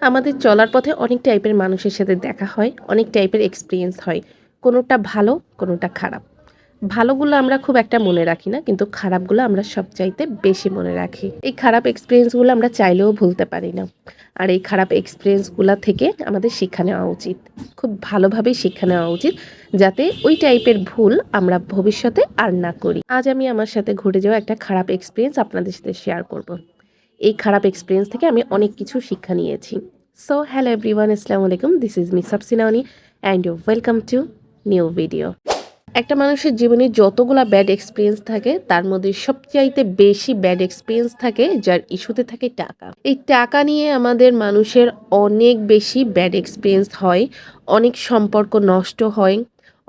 আমাদের চলার পথে অনেক টাইপের মানুষের সাথে দেখা হয়, অনেক টাইপের এক্সপিরিয়েন্স হয়। কোনোটা ভালো, কোনোটা খারাপ। ভালোগুলো আমরা খুব একটা মনে রাখি না, কিন্তু খারাপগুলো আমরা সবচাইতে বেশি মনে রাখি। এই খারাপ এক্সপিরিয়েন্সগুলো আমরা চাইলেও ভুলতে পারি না। আর এই খারাপ এক্সপিরিয়েন্সগুলো থেকে আমাদের শিক্ষা নেওয়া উচিত। খুব ভালোভাবেই শিক্ষা নেওয়া উচিত, যাতে ওই টাইপের ভুল আমরা ভবিষ্যতে আর না করি। আজ আমি আমার সাথে ঘটে যাওয়া একটা খারাপ এক্সপিরিয়েন্স আপনাদের সাথে শেয়ার করব। এই খারাপ এক্সপিরিয়েন্স থেকে আমি অনেক কিছু শিক্ষা নিয়েছি। সো হ্যালো এভরিওয়ান আসসালামু আলাইকুম। This is me সাবসিনাওনি and you welcome to new video একটা মানুষের জীবনে যতগুলা ব্যাড এক্সপিরিয়েন্স থাকে, তার মধ্যে সবচাইতে বেশি ব্যাড এক্সপিরিয়েন্স থাকে, যার ইস্যুতে থাকে টাকা। এই টাকা নিয়ে আমাদের মানুষের অনেক বেশি ব্যাড এক্সপিরিয়েন্স হয়, অনেক সম্পর্ক নষ্ট হয়।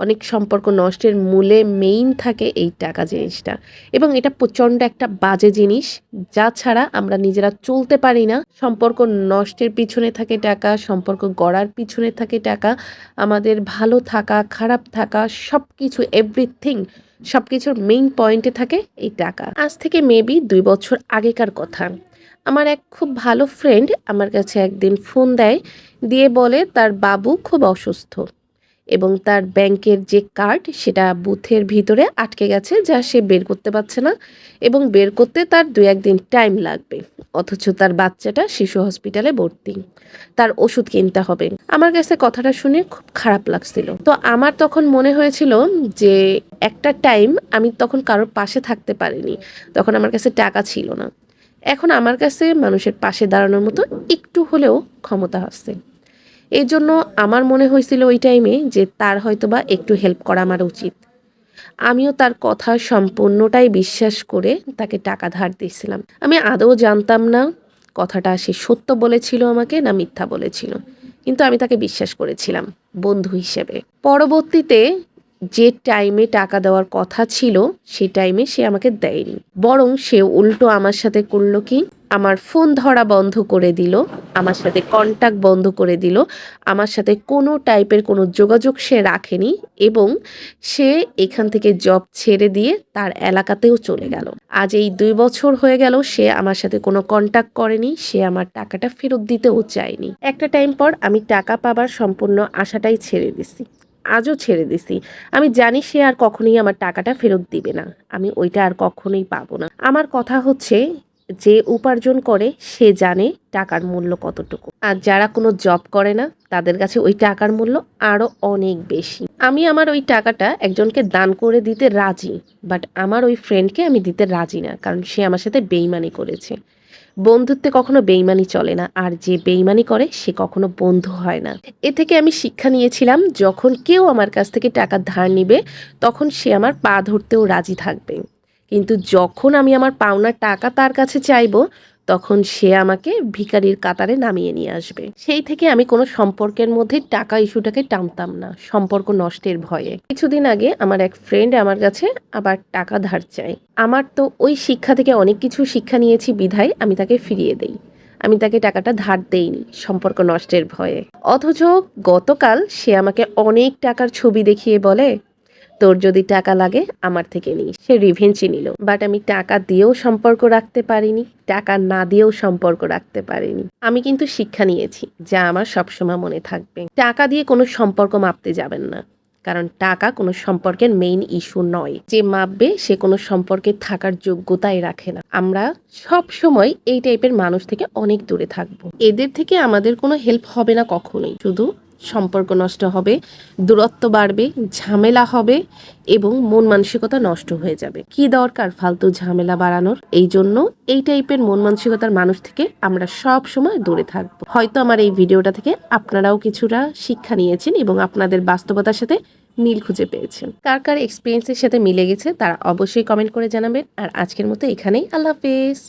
অনেক সম্পর্ক নষ্টের মূলে মেইন থাকে এই টাকা জিনিসটা। এবং এটা প্রচণ্ড একটা বাজে জিনিস, যা ছাড়া আমরা নিজেরা চলতে পারি না। সম্পর্ক নষ্টের পিছনে থাকে টাকা, সম্পর্ক গড়ার পিছনে থাকে টাকা, আমাদের ভালো থাকা, খারাপ থাকা সব কিছু এভরিথিং সব কিছুর মেইন পয়েন্টে থাকে এই টাকা। আজ থেকে মেবি দুই বছর আগেকার কথা। আমার এক খুব ভালো ফ্রেন্ড আমার কাছে একদিন ফোন দেয়, দিয়ে বলে তার বাবু খুব অসুস্থ। এবং তার ব্যাংকের যে কার্ড, সেটা বুথের ভিতরে আটকে গেছে যা সে বের করতে পারছে না এবং বের করতে তার দু একদিন টাইম লাগবে, অথচ তার বাচ্চাটা শিশু হসপিটালে ভর্তি। তার ওষুধ কিনতে হবে। আমার কাছে কথাটা শুনে খুব খারাপ লাগছিল। তো আমার তখন মনে হয়েছিল যে একটা টাইম আমি তখন কারোর পাশে থাকতে পারিনি। তখন আমার কাছে টাকা ছিল না। এখন আমার কাছে মানুষের পাশে দাঁড়ানোর মতো একটু হলেও ক্ষমতা আছে। এই জন্য আমার মনে হয়েছিল ওই টাইমে যে তার হয়তো বা একটু হেল্প করা আমার উচিত। আমিও তার কথা সম্পূর্ণটাই বিশ্বাস করে তাকে টাকা ধার দিয়েছিলাম। আমি আদৌ জানতাম না কথাটা সে সত্য বলেছিল আমাকে না মিথ্যা বলেছিল। কিন্তু আমি তাকে বিশ্বাস করেছিলাম, বন্ধু হিসেবে। পরবর্তীতে যে টাইমে টাকা দেওয়ার কথা ছিল, সে টাইমে সে আমাকে দেয়নি। বরং সে উল্টো আমার সাথে করল কি? আমার ফোন ধরা বন্ধ করে দিল, আমার সাথে কন্ট্যাক্ট বন্ধ করে দিল, আমার সাথে কোনো টাইপের কোনো যোগাযোগ সে রাখেনি এবং সে এখান থেকে জব ছেড়ে দিয়ে তার এলাকাতেও চলে গেল। আজ এই দুই বছর হয়ে গেল সে আমার সাথে কোনো কন্ট্যাক্ট করেনি, সে আমার টাকাটা ফেরত দিতেও চায়নি। একটা টাইম পর আমি টাকা পাবার সম্পূর্ণ আশাটাই ছেড়ে দিছি। আজও ছেড়ে দিছি। আমি জানি সে আর কখনোই আমার টাকাটা ফেরত দিবে না। আমি ওইটা আর কখনোই পাবো না। আমার কথা হচ্ছে, যে উপার্জন করে, সে জানে টাকার মূল্য কতটুকু। আর যারা কোনো জব করে না, তাদের কাছে ওই টাকার মূল্য আরও অনেক বেশি। আমি আমার ওই টাকাটা একজনকে দান করে দিতে রাজি, বাট আমার ওই ফ্রেন্ডকে আমি দিতে রাজি না, কারণ সে আমার সাথে বেইমানি করেছে। বন্ধুত্বে কখনো বেইমানি চলে না, আর যে বেইমানি করে সে কখনো বন্ধু হয় না। এ থেকে আমি শিক্ষা নিয়েছিলাম, যখন কেউ আমার কাছ থেকে টাকা ধার নিবে, তখন সে আমার পা ধরতেও রাজি থাকবে। কিন্তু যখন আমি আমার পাওনার টাকা তার কাছে চাইব তখন সে আমাকে ভিকারির কাতারে নামিয়ে নিয়ে আসবে। সেই থেকে আমি কোনো সম্পর্কের মধ্যে টাকা ইস্যুটাকে টানতাম না, সম্পর্ক নষ্টের ভয়ে। কিছুদিন আগে আমার এক ফ্রেন্ড আমার কাছে আবার টাকা ধার চায়। আমার তো ওই শিক্ষা থেকে অনেক কিছু শিক্ষা নিয়েছি বিধায় আমি তাকে ফিরিয়ে দেই। আমি তাকে টাকাটা ধার দেইনি, সম্পর্ক নষ্টের ভয়ে। অথচ গতকাল সে আমাকে অনেক টাকার ছবি দেখিয়ে বলে তোর যদি টাকা লাগে, আমার থেকে নিস। সে রিভেঞ্চই নিল। বাট আমি টাকা দিয়েও সম্পর্ক রাখতে পারিনি, টাকা না দিয়েও সম্পর্ক রাখতে পারিনি। আমি কিন্তু শিক্ষা নিয়েছি, যা আমার সবসময় মনে থাকবে। টাকা দিয়ে কোনো সম্পর্ক মাপতে যাবেন না, কারণ টাকা কোনো সম্পর্কের মেইন ইস্যু নয়। যে মাপবে, সে কোনো সম্পর্কে থাকার যোগ্যতাই রাখে না। আমরা সব সময় এই টাইপের মানুষ থেকে অনেক দূরে থাকব। এদের থেকে আমাদের কোনো হেল্প হবে না কখনোই। শুধু সম্পর্ক নষ্ট হবে, দূরত্ব বাড়বে, ঝামেলা হবে এবং মন মানসিকতা নষ্ট হয়ে যাবে। কি দরকার ফালতু ঝামেলা বাড়ানোর? এই জন্য এই টাইপের মন মানসিকতার মানুষ থেকে আমরা সব সময় দূরে থাকব। হয়তো আমার এই ভিডিওটা থেকে আপনারাও কিছুটা শিক্ষা নিয়েছেন এবং আপনাদের বাস্তবতার সাথে মিল খুঁজে পেয়েছেন। কার কার এক্সপিরিয়েন্সের সাথে মিলে গেছে তারা অবশ্যই কমেন্ট করে জানাবেন। আর আজকের মতো এখানেই। আল্লাহ হাফেজ।